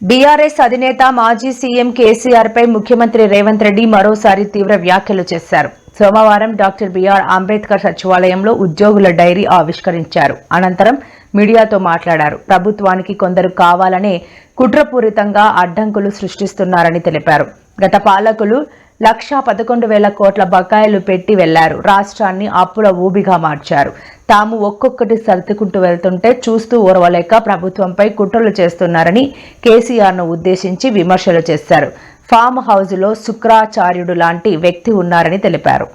BRS అధినేత మాజీ CM KCR పై ముఖ్యమంత్రి రేవంత్ రెడ్డి మరోసారి తీవ్ర వ్యాఖ్యలు చేశారు. సోమవారం డాక్టర్ బీఆర్ అంబేద్కర్ సచివాలయంలో ఉద్యోగుల డైరీ ఆవిష్కరించారు. అనంతరం మీడియాతో మాట్లాడారు. ప్రభుత్వానికి కొందరు కావాలనే కుట్రపూరితంగా అడ్డంకులు సృష్టిస్తున్నారని తెలిపారు. గత పాలకులు లక్షా పదకొండు వేల కోట్ల బకాయిలు పెట్టి వెళ్ళారు. రాష్ట్రాన్ని అప్పుల ఊబిగా మార్చారు. తాము ఒక్కొక్కటి సర్దుకుంటూ వెళ్తుంటే చూస్తూ ఓర్వలేక ప్రభుత్వంపై కుట్రలు చేస్తున్నారని కేసీఆర్ను ఉద్దేశించి విమర్శలు చేశారు. ఫామ్ హౌజ్లో శుక్రాచార్యుడు లాంటి వ్యక్తి ఉన్నారని తెలిపారు.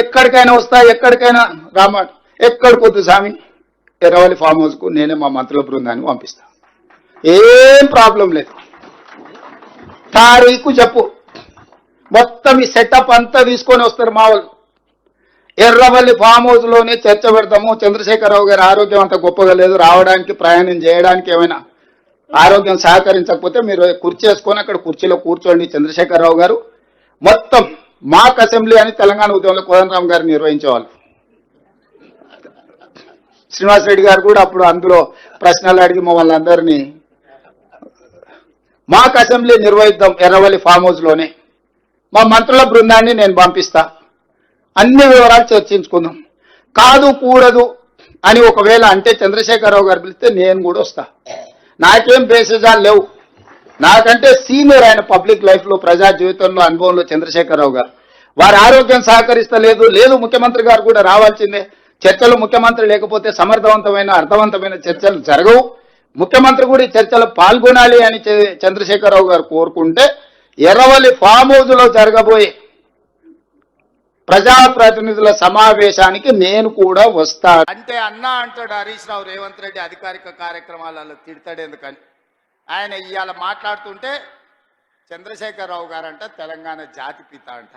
ఎక్కడికైనా వస్తా ఎక్కడికైనా రామాట ఎక్కడికి స్వామి ఎర్రవల్లి ఫామ్ హౌస్కు నేనే మా మంత్రుల బృందాన్ని పంపిస్తా. ఏం ప్రాబ్లం లేదు. తారీఖు చెప్పు. మొత్తం ఈ సెటప్ అంతా తీసుకొని వస్తారు మా వాళ్ళు ఎర్రవల్లి ఫామ్ హౌస్లోనే చర్చ పెడతాము. చంద్రశేఖరరావు గారి ఆరోగ్యం అంత గొప్పగా లేదు. రావడానికి ప్రయాణం చేయడానికి ఏమైనా ఆరోగ్యం సహకరించకపోతే మీరు కుర్చీ వేసుకొని అక్కడ కుర్చీలో కూర్చోండి చంద్రశేఖరరావు గారు. మొత్తం మాక్ అసెంబ్లీ అని తెలంగాణ ఉద్యమంలో కోదండరామ్ గారు నిర్వహించేవాళ్ళు. శ్రీనివాస్ రెడ్డి గారు కూడా అప్పుడు అందులో ప్రశ్నలు అడిగి మమ్మల్ని అందరినీ మాకు అసెంబ్లీ నిర్వహిద్దాం ఎర్రవల్లి ఫామ్ హౌస్లోనే మా మంత్రుల బృందాన్ని నేను పంపిస్తా. అన్ని వివరాలు చర్చించుకుందాం. కాదు కూడదు అని ఒకవేళ అంటే చంద్రశేఖరరావు గారు పిలిస్తే నేను కూడా వస్తా. నాకేం బేసిజాలు లేవు. నాకంటే సీనియర్ ఆయన పబ్లిక్ లైఫ్లో ప్రజా జీవితంలో అనుభవంలో చంద్రశేఖరరావు గారు. వారి ఆరోగ్యం సహకరిస్తలేదు. లేదు ముఖ్యమంత్రి గారు కూడా రావాల్సిందే. చర్చలు ముఖ్యమంత్రి లేకపోతే సమర్థవంతమైన అర్థవంతమైన చర్చలు జరగవు. ముఖ్యమంత్రి కూడా ఈ చర్చలో పాల్గొనాలి అని చంద్రశేఖరరావు గారు కోరుకుంటే ఎర్రవల్లి ఫామ్ హౌస్లో జరగబోయే ప్రజాప్రతినిధుల సమావేశానికి నేను కూడా వస్తా. అంటే అన్నా అంటాడు హరీష్ రావు రేవంత్ రెడ్డి అధికారిక కార్యక్రమాలలో తిడతాడు ఎందుకని ఆయన ఇవాళ మాట్లాడుతుంటే చంద్రశేఖరరావు గారంట తెలంగాణ జాతి పిత అంట.